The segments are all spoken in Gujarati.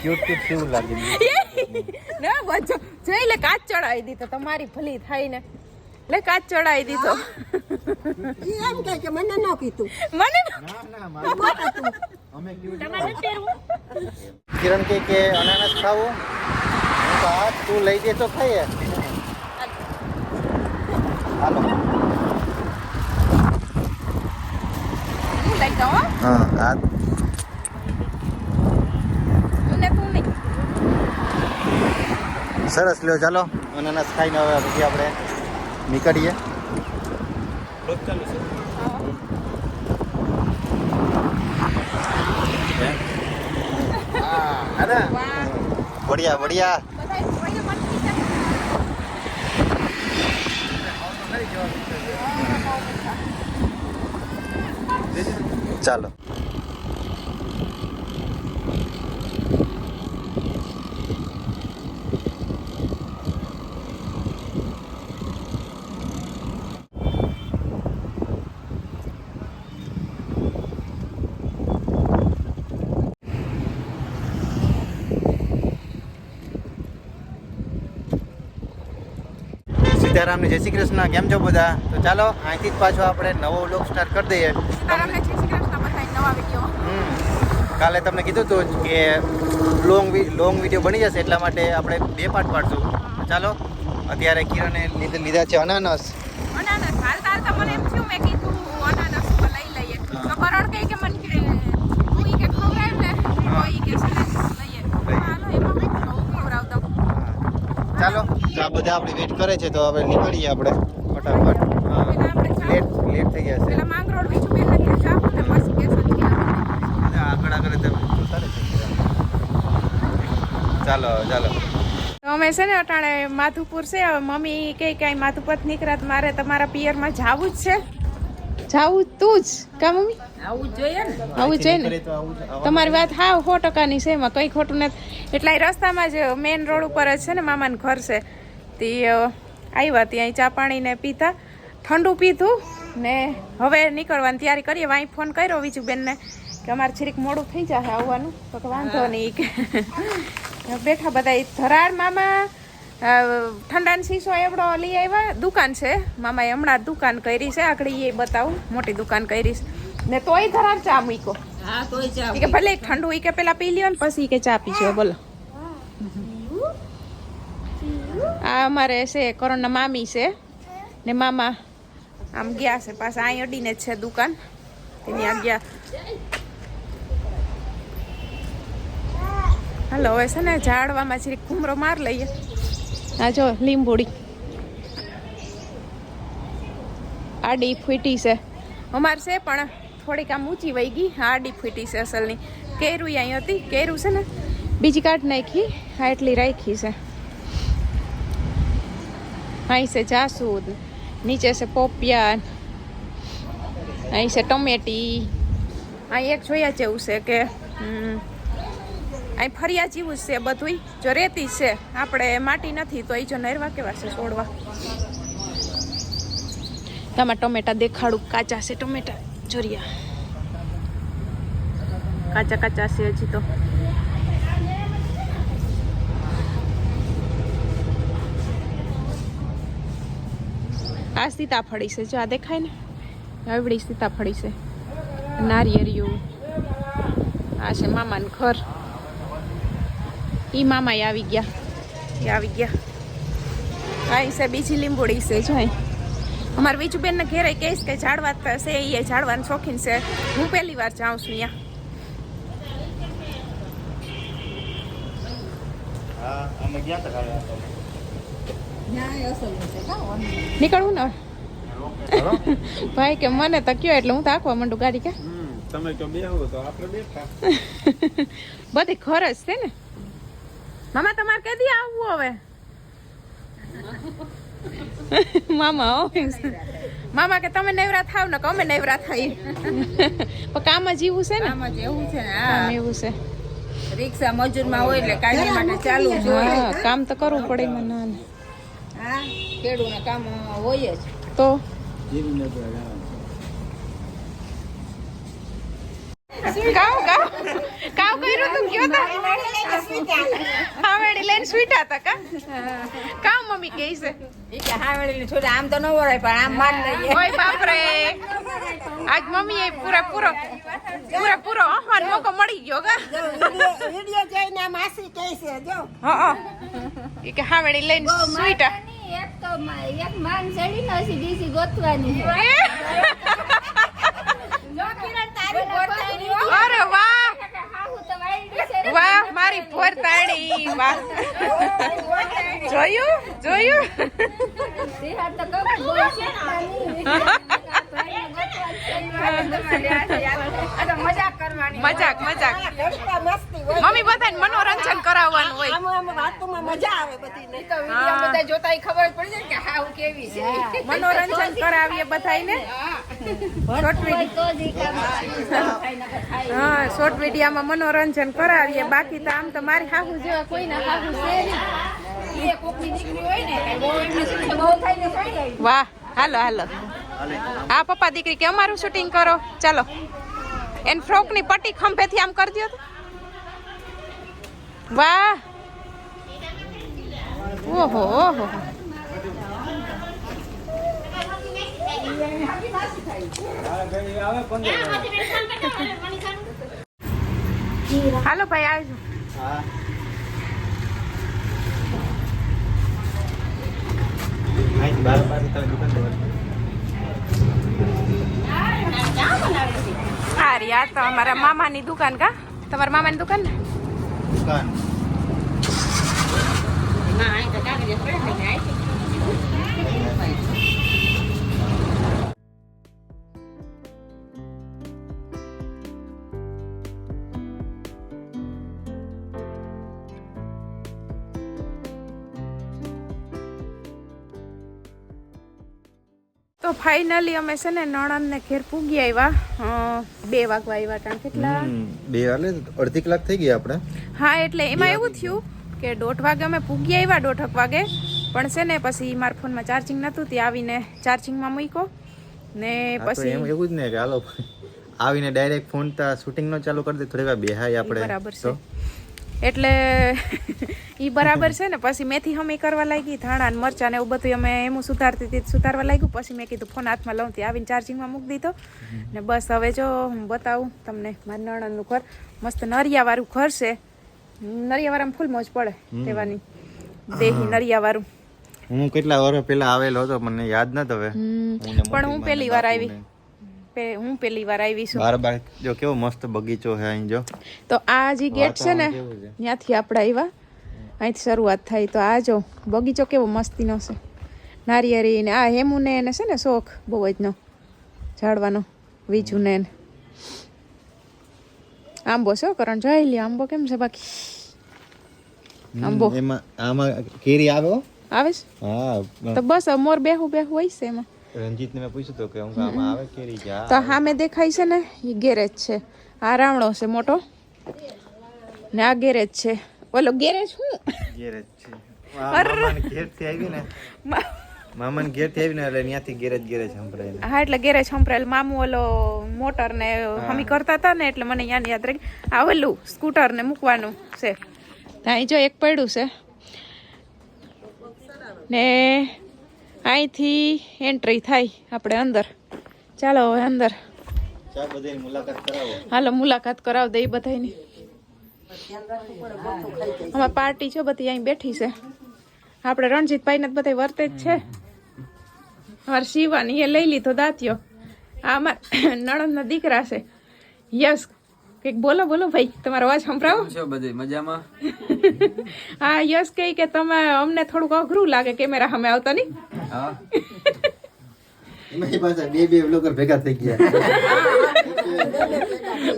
ક્યુટ ક્યુટ કેવું લાગે ના બચો જોઈ લે કાચ ચડાવી દીધો. તમારી ભલી થાય ને લે કાચ ચડાવી દીધો. એમ કે કે મને ન કીધું. મને ના ના મારે અમે ક્યુટ કિરણ કે કે અનાનસ ખાવું. હું તો આ તું લઈ દે તો ખાઈએ. હાલો. હા આ મને તું નહીં સરસ લ્યો ચાલો. અનાનસ ખાઈને હવે પછી આપણે નીકળીએ. બઢિયા બઢિયા બધા જોઈને ને જય શ્રી કૃષ્ણ. કેમ છો બધા? તો ચાલો અહીંથી જ પાછો આપણે નવો વ્લોગ સ્ટાર્ટ કરી દઈએ. કાલે તમને કીધું હતું કે લોંગ લોંગ વીડિયો બની જશે એટલા માટે આપણે બે પાર્ટ પાડશું. ચાલો અત્યારે કિરણે લીધે છે અનાનસ હાલતા હાલતા મને એમ થયું મેં કીધું અનાનસ તો લઈ લઈએ તો કરણ કહે કે મને કે તું ઈ કે ખવડાવ ને તો ઈ કે છે ને લઈએ હાલો એમાં હું ખવડાવ દઉં ચાલો તો આ બધા આપણે વેટ કરે છે તો હવે નીકળીએ આપણે ફટાફટ. લેટ લેટ થઈ ગયા છે. આગળ. આગળ. ચાલો ચાલો અમે છે ને અટાણે માથુપુર છે હવે મમ્મી કે કાંઈ માથુપર નીકળ્યા મારે તમારા પિયરમાં જાવું જ છે. જાવું તું જ કા મમ્મી? આવું જોઈએ ને. આવું જ ને. તમારી વાત હા સો ટકાની છે એમાં કંઈ ખોટું નથી. એટલે રસ્તામાં જ મેઇન રોડ ઉપર જ છે ને મામાનું ઘર છે. તે આવ્યા ત્યાં ચા પાણીને પીધા ઠંડુ પીધું ને હવે નીકળવાની તૈયારી કરીએ. વાંઈ ફોન કર્યો બીજું બેનને કે અમારે છીરીક મોડું થઈ જશે આવવાનું તો કે વાંધો નહીં કે. બેઠા બધા ઈ ધરાડ મામા ઠંડાનો શીશો એવડો લઈ આવ્યા દુકાન છે મામાએ હમણાં દુકાન કરી છે આગળ એ બતાવું મોટી દુકાન કરી છે. ને તોય ધરાડ ચા મૂક્યો. કે ભલે ઠંડુ ઈ કે પેલા પી લ્યો ને પછી કે ચા પીજો બોલો. આ અમારે છે કરણના મામી છે. ને મામા આમ ગયા છે પાછા અહીં અડીને જ છે દુકાન. તેની આ ગયા. હાલો, હવે છે ને ઝાડવામાં જરીક ઘૂમરો માર લઈએ. આ જો, લીંબુડી. આડી ફૂટી છે. અમારે છે, પણ થોડીક આમ ઊંચી વહી ગઈ. આડી ફૂટી છે અસલની. કેરું અહીં હતી. કેરું છે ને? બીજી કાઢ નાખી. હા, એટલી રાખી છે. અહીં છે જાસૂદ નીચે છે પોપિયા અહીં છે ટમેટી અહીં એક જોયા જેવું છે કે અહીં ફરિયા જેવું જ છે બધુંય. જો રેતી છે આપણે માટી નથી તો એ જો નરવા કેવા છે છોડવા. તમારા ટમેટા દેખાડું કાચા છે ટમેટા. જોરિયા કાચા કાચા છે હજી તો. આ સીતાફળી છે. જો આ દેખાય ને આવડી સીતાફળી છે. નારિયેરિયું આ છે મામાનું ઘર. ઈ મામા આવી ગયા. એ આવી ગયા. અહીં છે બીજી લીંબુડી છે જો અમારે અમારા બીજું બેનને ઘેરે કહીશ કે ઝાડવા છે એ ઝાડવાનું શોખીન છે. હું પહેલી વાર જાઉં છું અહીંયા નીકળવું ને ભાઈ કે મને તો કયો એટલે હું તો આખવા માંડું ગાડી કે તમે તો બેહો તો આપણે બેઠા. બધી ઘર છે ને? મામા તમારે કેદી આવવું હવે? મામા ઓ મામા કે તમે નવરા થાવ ને કે અમે નવરા થઈ પણ કામ જ એવું છે ને? કામ જ એવું છે ને કામ હા એવું છે. રિક્ષા મજૂરમાં હોય એટલે કાયમી માટે ચાલુ જોઈએ. કામ તો કરવું પડે મને ને. હા કામ હોય જ. તો? કાવ કાવ. કાવ કર્યું કર્યું તું કયો તા? હાવેડી લઈને સ્વીટા હતા કા? કામ મમ્મી કહે છે? ઈ કે હા છોડે આમ તો ન વરાય પણ આમ માર લઈએ. ઓય આજ મમ્મી એ પૂરા પૂરો પૂરા પૂરો અહવાન મોકો મળી ગયો ગા વિડિયો જોઈને આ માસી કહે છે જો. હા એ કે હાવેડી લઈને સ્વીટા એક તો એક માન ચડી ન હજી બીજી ગોતવાની છે. અરે વાહ! હાહુ તો વાયડી છે વાહ મારી ભરતાણી વાહ. જોયું જોયું? મજાક મજાક. મજાક. રસ્તા મસ્તી હોય મમ્મી બધાને મનોરંજન કરાવવાનું હોય. મજા આવે બધી. બધા જોતા ખબર પડી જાય કે હા હું કેવી છે. મનોરંજન કરાવીએ બધાને શોર્ટ કોઈ તો જ ઈ કામ થાય. હા. શોર્ટ વિડીયામાં મનોરંજન કરાવીએ. બાકી તો આમ તો મારી હાહુ જેવા કોઈના હાહુ છે વાહ હાલો હાલો. આ પપ્પા, દીકરી, કે અમારું શૂટિંગ કરો. ચાલો. એન ફ્રોકની પટ્ટી ખંભેથી આમ કરી દો વાહ. ઓહો ઓહો હાલો ભાઈ, આવજો. બાર બાર દુકાન દેવાની. તમારા આ મામાની દુકાન કા? તમારા મામાની દુકાન ને? દુકાન. તો ફાઇનલી અમે છે ને નણંદ ને ઘેર પૂગી આવ્યા બે વાગવા આવ્યા ટાણ કેટલા બે એટલે અડધી કલાક થઈ ગઈ આપણે. હા એટલે એમાં એવું થયું કે દોઢ વાગે અમે પૂગી આવ્યા દોઢક વાગે. પણ છે ને પછી મારા ફોનમાં ચાર્જિંગ નહોતું તે આવીને ચાર્જિંગમાં મૂક્યો. ને પછી એમ એવું જ ને કે હાલો આવીને ડાયરેક્ટ ફોન તા શૂટિંગ નો ચાલુ કરી દે થોડી વાર બેહાય આપણે બરાબર છે. એટલે ઈ બરાબર છે ને? પછી મેથી હમી કરવા લાગી ધાણા ને મરચાં ને એવું બધું અમે એમ સુધારતી હતી સુધારવા લાગ્યું. પછી મેં કીધું ફોન હાથમાં લઉં ત્યાં આવીને ચાર્જિંગમાં મૂકી દીધો. ને બસ હવે જો હું બતાવું તમને મારા નણંદનું ઘર. મસ્ત નરિયાવાળું ઘર છે. નરિયાવાળામાં ફૂલ મોજ પડે તેવાની દેહી નરિયાવાળું. હું કેટલા વર્ષ પહેલા આવેલો હતો મને યાદ નથી હવે. પણ હું પહેલી વાર આવી. હું પહેલી વાર આવી છું. બાર બાર જો કેવો મસ્ત બગીચો છે અહીં જો. તો આ જે ગેટ છે ને? ત્યાંથી આપણે આવ્યા અહીંથી શરૂઆત થાય. તો આ જો બગીચો કેવો મસ્તીનો છે. નારિયેરી ને આ હેમુને એને છે ને શોખ બહુ જ નો. ઝાડવાનો વીજુને એને આંબો છે કરણ જોઈ લ્યો આંબો કેમ છે બાકી? આંબો. એમાં આમાં કેરી આવે આવે છે? હા તો બસ મોર બેહું બેહું હોય છે એમાં. રંજીત ને મેં પૂછ્યું કે હું આમાં આવે કેરી જા તો સામે દેખાય છે ને એ ગેરેજ છે. આ રાવણો છે મોટો. ને આ ગેરેજ છે. ઓલો ગેરેજ શું? ગેરેજ છે. મામાને આવી ને. મામાને ઘેરથી એટલે ત્યાંથી ગેરેજ ગેરેજ સંભળાય. હા એટલે ગેરેજ સંભળાયેલ મામુ ઓલો મોટર ને હમી કરતા હતા ને એટલે મને યાદ યાદ આવેલું સ્કૂટર ને મૂકવાનું છે. ત્યાં જો એક પડ્યું છે. ને અહીંથી એન્ટ્રી થાય આપણે અંદર. ચાલો હવે અંદર. હાલો મુલાકાત કરાવ દે બધાની અમારે પાર્ટી છે બધી અહીં બેઠી છે. આપણે રણજીતભાઈ ને બધા વર્તે જ છે. અમારે શિવાની એ લઈ લીધો દાંતિયો. આ અમારા નણંદના દીકરા છે. યસ કંઈક બોલો બોલો ભાઈ તમારો અવાજ સંભળાવો. છો બધી? મજામાં? હા યસ કહે કે તમે અમને થોડુંક અઘરું લાગે કેમેરા સામે આવતા નહીં. હા. એમાં પાછા બે બે બ્લોગર ભેગા થઈ ગયા.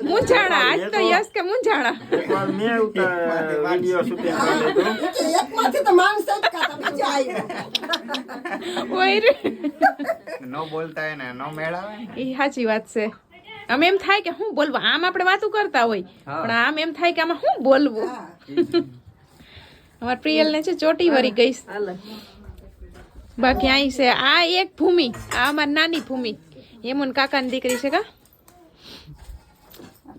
મૂંઝાણા આજ તો યસ કે મૂંઝાણા. એકવાર મેં ઉતાર શૂટિંગ કર્યું હતું એકમાંથી તો માણસ જ કાતા બીજા આવ્યા ઓય રે. નો બોલતા હોય ને નો મેળાવે એ સાચી વાત છે. આમ એમ થાય કે શું બોલવું? આમ આપણે વાતું કરતા હોય. પણ આમ એમ થાય કે આમાં શું બોલવું? અમાર પ્રિયલ ને છે ચોટી વરી ગઈ. બાકી અહીં છે. આ એક ભૂમિ. આ અમારી નાની ભૂમિ. હેમુન કાકાની દીકરી છે કા?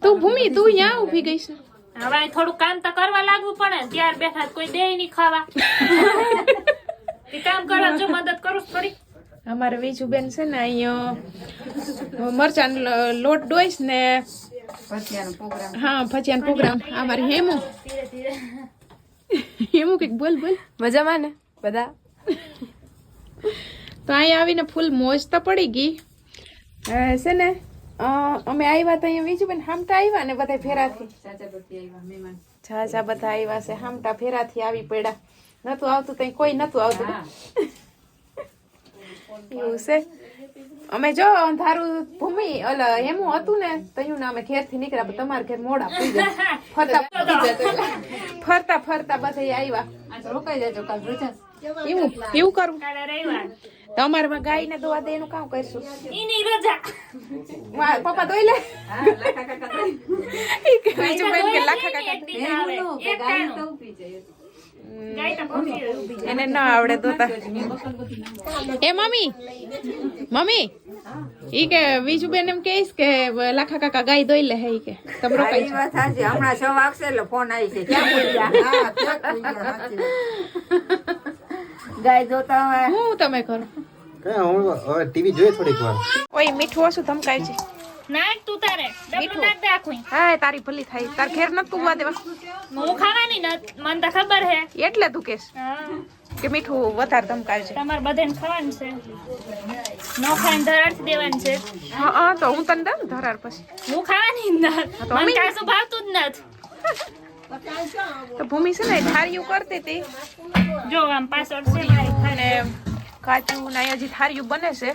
તું ભૂમિ તું અહીંયા ઊભી ગઈ છે? હવે અહીં થોડું કામ તો કરવા લાગવું પડે ને. ત્યાર બેઠા કોઈ દે નહીં ખાવા. કામ કરવા જો મદદ કરું છું થોડી. અમારે વીજુબેન છે ને અહીંયા મરચાં લોટ ડોઈશ ને પ્રોગ્રામ હા ભજીયાનો પ્રોગ્રામ અમારી હેમુ. હેમુ કંઈક બોલ બોલ. મજામાં ને? બધા? તો અહીંયા આવીને ફૂલ મોજ તો પડી ગઈ. છે ને અમે આવ્યા તો અહીંયા બીજું બેન હામટા આવ્યા ને બધા ફેરાથી. છા બધા આવ્યા છે હામટા ફેરાથી આવી પડ્યા. નતું આવતું ત્યાં કોઈ નતું આવતું. એવું છે? અમે જો અંધારું ભૂમિ ઓલ એમું હતું ને તયું ને અમે ઘેરથી નીકળ્યા પણ તમારા ઘેર મોડા પૂજા ફરતા ફરતા ફરતા બધા આવ્યા રોકાઈ જજો કાલ રજા એવું એવું કરું? તમારે ગાય ને દોવા દે એનું કામ કરશું? એની રજા. વા, પપ્પા દોઈ લે. બીજું કે લાખા કાકા એને ન આવડે તો એ મમ્મી મમ્મી ઈ કે બીજું બેન એમ કહીશ કે લાખા કાકા ગાય દોઈ લે હે ઈ કે. તમે રોકાઈ એ વાત સાચી હમણાં છ વાગશે એટલે ફોન આવી છે ક્યાં બોલ્યા? ગયા, જોતા હોય. હું તમે કરો. હવે ટીવી જોઈએ થોડીક વાર. ઓય મીઠું ઓછું ધમકાય છે. નાખ તું તારે. ડબલું નાખ દે આખું હા તારી ભલી થાય તાર ઘેર ન તુવા દેવા. હું ખાવાની ન મને તો ખબર હે એટલે તું કેસ કે મીઠું વધારે ધમકાય છે તમારે બધાને ખાવાનું છે. નો ખાઈને ધરાર દેવાની છે. હા તો હું તને દઉં ધરાર પછી. હું ખાવાની તો મને અમે- ભાવતું જ નથી. તો ભૂમિ છે ને થારીયું કરતી હતી. જો આમ પાછળ છે અને કાચું ને હજી થારીયું બને છે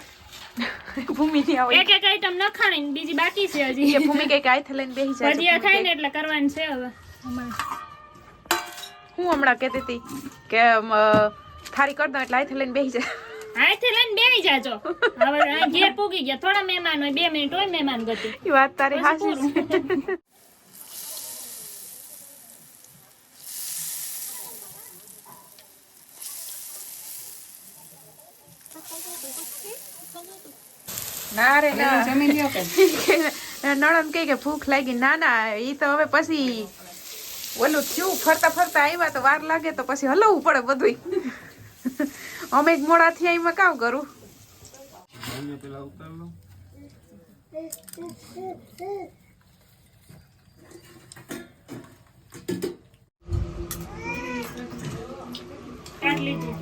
ભૂમિ ની આવે. એક એક આઈટમ ન ખાણી ને બીજી બાકી છે હજી. હજી ભૂમિ કંઈક આઈ લઈને બેહી જાય ભજીયા ખાય ને એટલે કરવાનું છે હવે. હું હમણાં કહેતી હતી કે થારી કરતા એટલે આઈ લઈને બેસી જાય હાથે લઈને બેહી જાજો. હવે ઘેર પૂગી ગયા. થોડા મહેમાન હોય બે મિનિટ હોય મહેમાન ગતિ. એ વાત તારી હાચી ના રે ના. જમી લ્યો કે. નણંદ કહે કે ભૂખ લાગી. ના ના એ તો હવે પછી ઓલું થયું ફરતા ફરતા આવ્યા તો વાર લાગે તો પછી હલવું પડે બધું અમે જ મોડાથી આવીમાં કામ કરું. લીધી.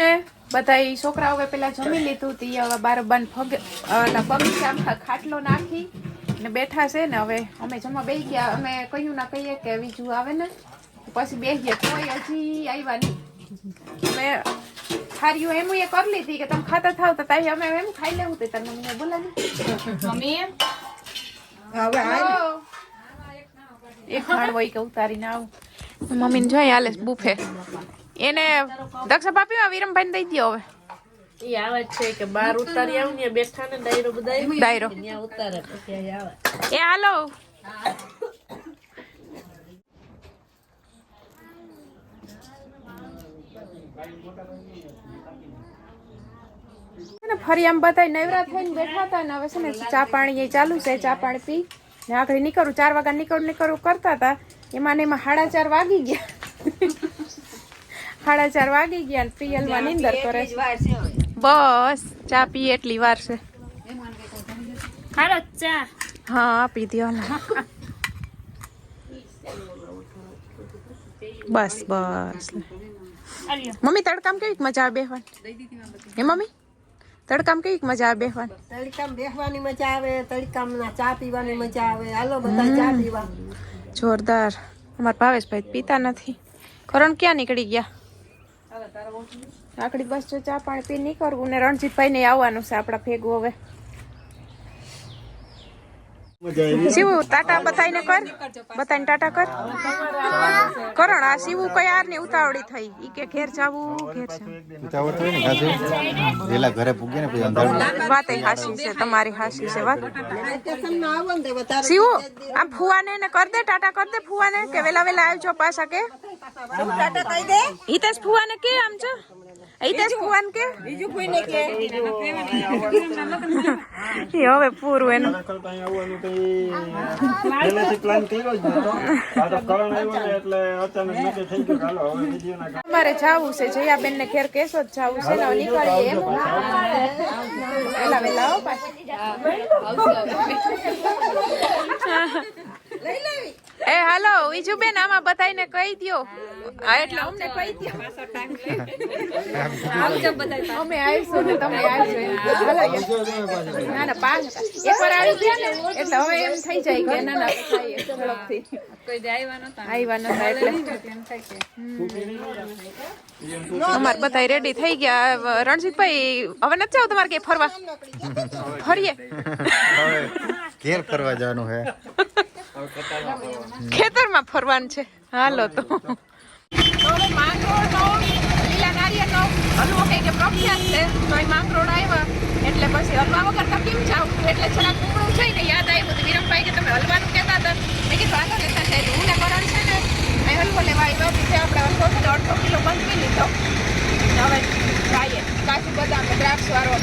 ને બધા ઈ છોકરાઓ પેલા જમી લીધું તી હવે બારોબાર પગ ઓલા બગીચામાં ખાટલો નાખી ને બેઠા છે ને હવે અમે જમવા બેસી ગયા. અમે કહ્યું ના કહીએ કે બીજું આવે ને પછી બેસી ગયા કોઈ હજી આવ્યા નહીં. અમે થારીઓ એમ એ કરી લીધી કે તમે ખાતા થાવ તો તાઈ અમે એમ ખાઈ લેવું તે તને મમ્મીને બોલાવી. મમ્મી? હવે એક ખાણ હોય કે ઉતારીને આવું. મમ્મીને જોઈ હાલે બુફે. એને દક્ષા પાપીમાં વિરમભાઈ દઈ દ્યો હવે. ઈ આવે છે કે બાર ઉતારી આવું ને બેઠા ને ડાયરો બધા ડાયરો. ઉતારે પછી આવે. એ હાલો. ફરી આમ બધા નવરા થઈને બેઠા હતા ને હવે છે ને ચા પાણી ચાલુ છે ચા પાણી પી ને આગળ નીકળું ચાર વાગ્યા નીકળું નીકળું કરતા હતા. એમાં ને એમાં સાડા ચાર વાગી ગયા. સાડા ચાર વાગી ગયા ને પ્રિયલમાં નીંદર કરે. બસ ચા પીએ એટલી વાર છે. હાલો ચા. હા પીધી દો બસ બસ. મમ્મી તડકામ કેવી મજા આવે બેહવાની? હે મમ્મી? તડકામ કેવી મજા આવે બેહવાની? તડકામ બેહવાની મજા આવે તડકામાં ચા પીવાની મજા આવે. હાલો બધા ચા પીવા. જોરદાર. અમારા ભાવેશભાઈ પીતા નથી. કરણ ક્યાં નીકળી ગયા? આકડી બસ જો ચા પાણી પી નીકળવું ને રણજીતભાઈ ને આવવાનું છે આપડા ભેગું હવે. શિવ ટાટા બતાઈને કર. બતાઈને ટાટા કર. કરણ આ શિવ કઈ યારની ઉતાવળી થઈ. ઈ કે ઘેર જાવું ઘેર જાવું ઉતાવળ થઈ ને કાજુ પેલા ઘરે પૂગે ને પછી અંધારું વાત હાસી છે તમારી હાસી છે વાત. શિવ આ ફુવાને ને કર દે ટાટા કર દે ફુવાને કે વેલા વેલા આવજો પાછા કે? ટાટા કહી દે? હિતેશ ફુવાને કે આમ છો હિતેશ કુવાન કે બીજું કોઈને કે એ હવે પૂરું એનું ખરેખર તો આવવાનું તો ઈ પહેલેથી પ્લાન કર્યો જ. આ તો કરણ આવ્યો ને એટલે અચાનક નક્કી થઈ ગયું હાલો હવે વિડીયોના કામ અમારે જાવું છે જયાબેન ને ઘેર કેસો જ જાવું છે ને નીકળીએ એમ વેલા વેલા આવો પાછી એ હાલો બીજું બેન આમાં બધાને કહી દ્યો. હા એટલે અમને કહી દ્યો. અમે આવીશું ને તમે આવજો હાલો ના ના પાંચ એકવાર આવી ગયા ને. એટલે હવે એમ થઈ જાય કે ના ના ઝડપથી અમાર બધા રેડી થઈ ગયા. રણજીતભાઈ હવે નથી જાવ તમારે ક્યાંય ફરવા? ફરીએ. ઘેર ફરવા જવાનું હે. ખેતરમાં ફરવાનું છે. હાલો તો. હલવો છે. એટલે પછી હલવા વગર તો જાવ એટલે છેલ્લા કુમળું છે ને યાદ આવ્યું વિરમભાઈ કે તમે હલવાનું કહેતા હતા. મેં કીધું હું ને કરણ છે ને, અહીં હલવો લેવા આવ્યો છે. આપણે કિલો અડધો કિલો બંધવી લીધો હવે જઈએ કાજુ, બદામ, દ્રાક્ષ વાળો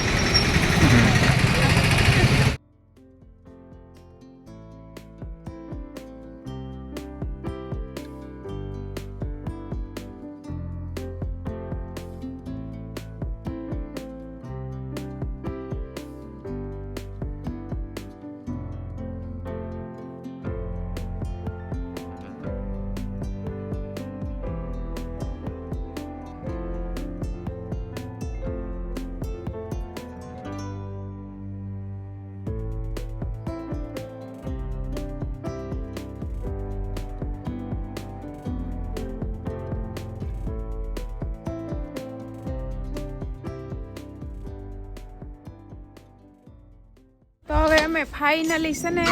અમે ફાઇનલી છે ને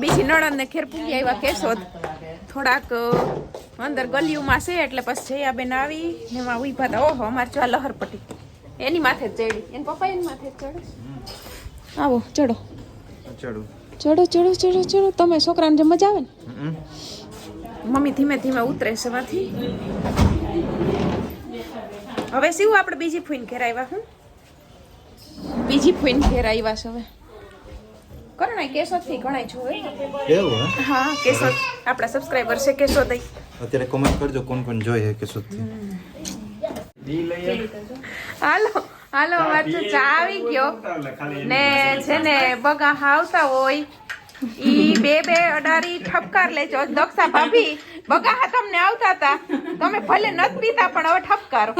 બીજી નણંદ ને ખેર પૂગી આવ્યા કેશોદ. થોડાક અંદર ગલીઓમાં છે એટલે પછી જયાબેન આવી ને એમાં ઊભા હતા ઓહો અમારે જો આ લહરપટ્ટી. એની માથે ચડી. એની પપ્પા એની માથે ચડે આવો ચડો. ચડો. ચડો ચડો ચડો ચડો. તમે છોકરાને જે મજા આવે ને? મમ્મી ધીમે ધીમે ઉતરે છે માંથી હવે શું આપણે બીજી ફૂઈન ઘેર આવ્યા હું? બીજી ફૂઈન ઘેર આવ્યા છે હવે. કરણાય કેશોદથી ઘણાય જોવે એવું હા? કેશોદ આપણા સબસ્ક્રાઈબર છે કેશોદ અત્યારે કોમેન્ટ કરજો કોણ કોણ જોઈએ કે સુધી હાલો હાલો તો ચા આવી ગયો. ને છે ને બગા આવતા હોય. ઈ બે બે અડારી ઠપકાર લેજો દક્ષા ભાભી બગા તમને આવતા હતા. તમે ભલે નત પીતા પણ હવે ઠપકારો.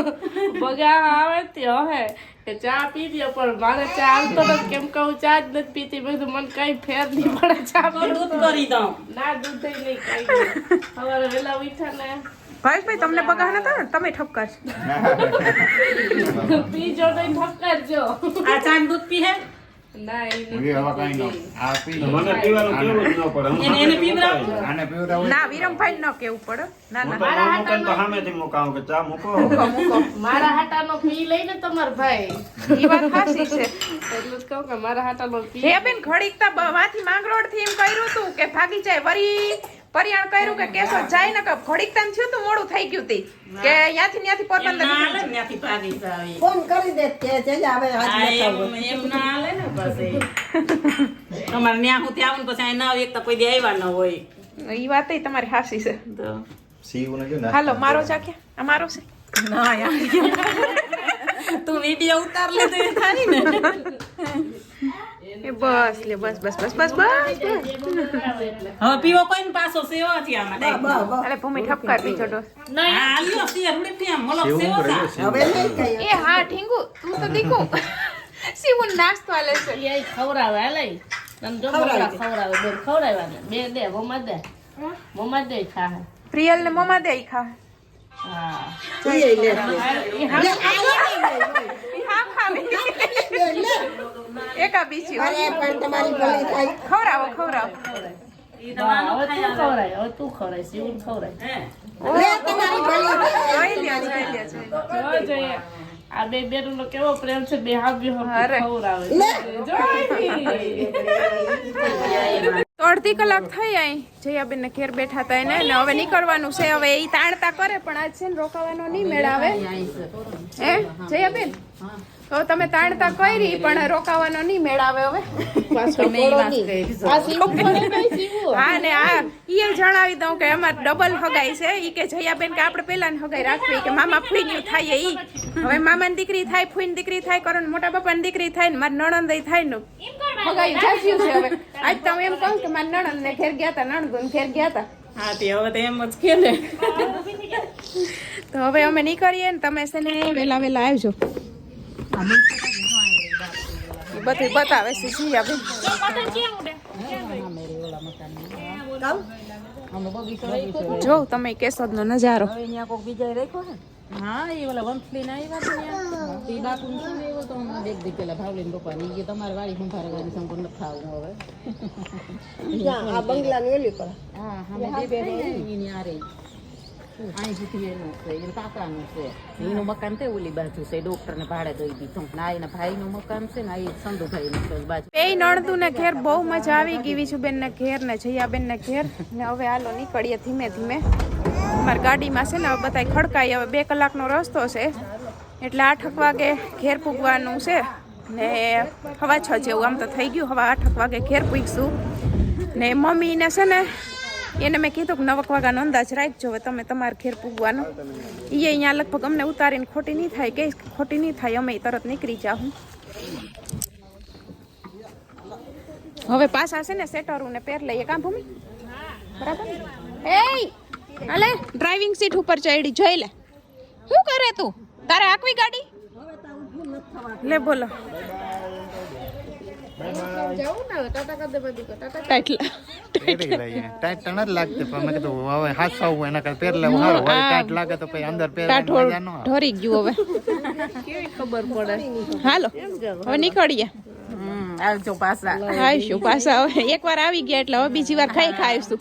બગા આવે તે હવે. કે ચા પી દે પણ મારે ચા આવતો નથી. કેમ કે હું ચા જ નથી પીતી. બધું મને કઈ ફેર નહીં પડે ચા દૂધ કરી દઉં. ના દૂધ નહીં કઈ સવારે વેલા ઉઠ્યા ને ભાઈ તમને પગાર નતા ને? તમે ઠપકાર પીજો નહીં ઠપકારજો. આ ચાંદ દૂધ પી હે? ના એ હવે નથી ન પી કેવું પડે? ના ન ના ના. તો ન ને મુકાવું કે ચા મૂકો? મૂકો મારા લઈને તમાર ભાઈ. ઈ વાત સાચી છે. એટલું જ કહું કે મારા હાટાનો પી હે બેન ઘડીક તો વાથી માંગરોળથી એમ કર્યું તું કે ભાગી જાય વરી. પરિયાણ કર્યું કે કેસો જાય ને. કે ઘડીક ટાઈમ થયું તો મોડું થઈ ગયું તી. કે ત્યાંથી ત્યાંથી પોરબંદર ત્યાંથી ભાગી જાવી. ફોન કરી દે કે જઈ આવે આજ એમ ના આલે ને પછી. તમારે ન્યા સુધી આવું પછી ના એક તો કોઈ દે આવ્યા ન હોય. ઈ વાત તમારી હાસી છે. તો. સીવું ને જો ને હાલો મારો જા આ મારો છે? ના યાર તું વિડિયો ઉતાર લે તો એ થાની ને. બસ લે બસ બસ બસ બસ બસ હવે પીવો કોઈ પાછો સેવો છે આમાં. અરે ભૂમિ ઠપકાર બીજો ડોસ. હા લ્યો સેવ રૂડી આમ મલો સેવો સા. હવે નહીં કહીએ એ હા ઠીંગુ તું તો દીકુ. સીવું નાસ્તો આલે છે. એ ખવડાવે આલે તમ જો મોલા ખવડાવે બોલ ખવડાવવાને. બે દે મમ્મા દે. મમ્મા દે ખા પ્રિયલ ને મમા દે ખા હા. ઈ લે. હા ખાવી. એકા બીજી અરે પણ તમારી ભલી થાય. ખવરાવો તો શિવન તમારી ભલી જોઈએ. આ બે બેનું નો કેવો પ્રેમ છે બે તો અડધી કલાક થઈ આઈ. જયાબેન ને ઘેર બેઠા હતા એને ને હવે નીકળવાનું છે. હવે એ તાણતા કરે પણ આજ છે ને રોકાવાનો નહીં મેળ આવે. હે જયાબેન? તો તમે તાણતા કરી પણ રોકાવાનો નહીં મેળાવે હવે. હા ને આ ઈ જણાવી દઉં કે અમારે ડબલ હગાઈ છે. ઈ કે જયાબેન કે આપણે પેલા હગાઈ રાખવી કે મામા ફૂઈની થાય ઈ. હવે મામાની દીકરી થાય ફૂઈની દીકરી થાય કરણ મોટા બાપાની દીકરી થાય ને મારી નણંદ થાય ને. હગાઈ જાજ્યું છે હવે. આજ તો હું એમ કહું કે મારી નણંદ ને ઘેર ગયા હતા નણંદ ઘેર ગયા હતા હા તે હવે તો એમ જ કે ને. તો હવે અમે નીકળીએ ને તમે છે ને વેલા વેલા આવજો. બધું બતાવે છે જીયાબેન જો તમે કેસદ નો નજારો. હા એ ઓલા વંથલી ના આવ્યા ને બાપુ શું આવ્યો તો હમણાં એક દી પેલા ભાવલી પપ્પા ની કે તમારે વાડી સંભારે ગાડી સંપૂર્ણ નથી ખાવું હવે. ત્યાં આ બંગલાની ઓલી પર? હા અમે જે બે એની આ રહી અહીં સુધી એનું છે એનું કાકાનું છે એનું મકાન તે ઓલી બાજુ છે ડોક્ટર ને ભાડે દઈ દીધું ના એના ભાઈ નું મકાન છે ને આ સંધુભાઈ નું છે બાજુ એ નણદુ ને ઘેર બહુ મજા આવી ગઈ વિશુબેન ને ઘેર ને જયાબેન ને ઘેર ને હવે હાલો નીકળીએ ધીમે ધીમે મારી ગાડીમાં છે ને હવે બધા ખડકાઈ હવે બે કલાકનો રસ્તો છે એટલે આઠ વાગે ઘેર પૂગવાનું છે ને હવા છ જેવું આમ તો થઈ ગયું હવે આઠ વાગે ઘેર પૂગશું ને મમ્મીને છે ને એને મેં કીધું કે નવક વાગ્યાનો અંદાજ રાખજો હવે તમે તમારે ઘેર પૂગવાનો. એ અહીંયા લગભગ અમને ઉતારીને ખોટી નહીં થાય કે ખોટી નહીં થાય અમે તરત નીકળી જાઉં. હવે પાછા છે ને સેટરું ને પેર લઈએ કાં ભૂમિ? બરાબર? એ અલે ડ્રાઇવિંગ સીટ ઉપર ચડી જોઈ લે. શું કરે તું? તારે આકવી ગાડી? લે બોલો. હાલો હવે? નીકળીએ. આવજો પાછા. આવીશું પાછા હવે. એકવાર આવી ગયા એટલે હવે બીજી વાર ખાઈ ખાઈશું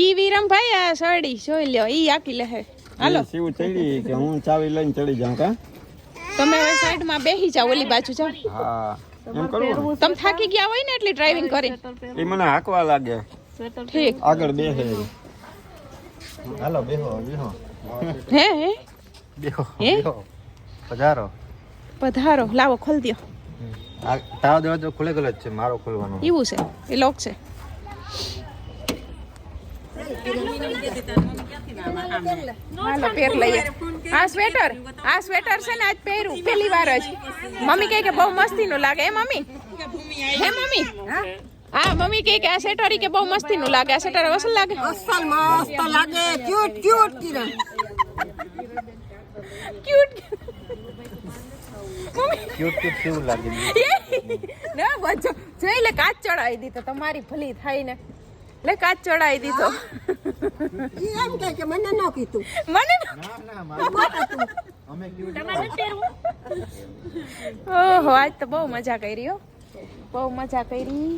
ઈ વિરમભાઈ આ સડી જોઈ લ્યો ઈ આખી લે હાલો. શિવ ચડી કે હું ચાવી લઈને ચડી જાઉં કા? તમે હવે સાઈડમાં બેસી જાઓ ઓલી બાજુ જાઓ. હા. એમ કરવું? તમે થાકી ગયા હોય ને એટલી ડ્રાઇવિંગ કરી. એ મને હાંકવા લાગે. ઠીક. આગળ બેસે હાલો બેહો બેહો. હે હે? બેહો હે? બેહો. પધારો. પધારો લાવો ખોલ દો આ તારો દરવાજો ખુલે ગયેલો જ છે મારો ખોલવાનો. એવું છે એ લોક છે. હાલો પેર લઈએ. આ સ્વેટર આ સ્વેટર છે ને આજ પહેર્યું પહેલી વાર જ. મમ્મી કહે કે બહુ મસ્તીનું લાગે. હે મમ્મી? હે મમ્મી? હા? મમ્મી કહે કે આ સ્વેટર કે બહુ મસ્તીનું લાગે. આ સ્વેટર અસલ લાગે? અસલ મસ્ત લાગે. Cute cute Kiran. Cute cute cute કેવું લાગે? ના બચ્ચો જોઈ લે કાચ ચડાવી દીધો. તમારી ભલી થાય ને. લે કાચ ચડાવી દીધો. ઈ એમ કહે કે મને ન કીધું. મને અમે ક્યુટ ઓહો આજ તો બહુ મજા કરી હો. બહુ મજા કરી.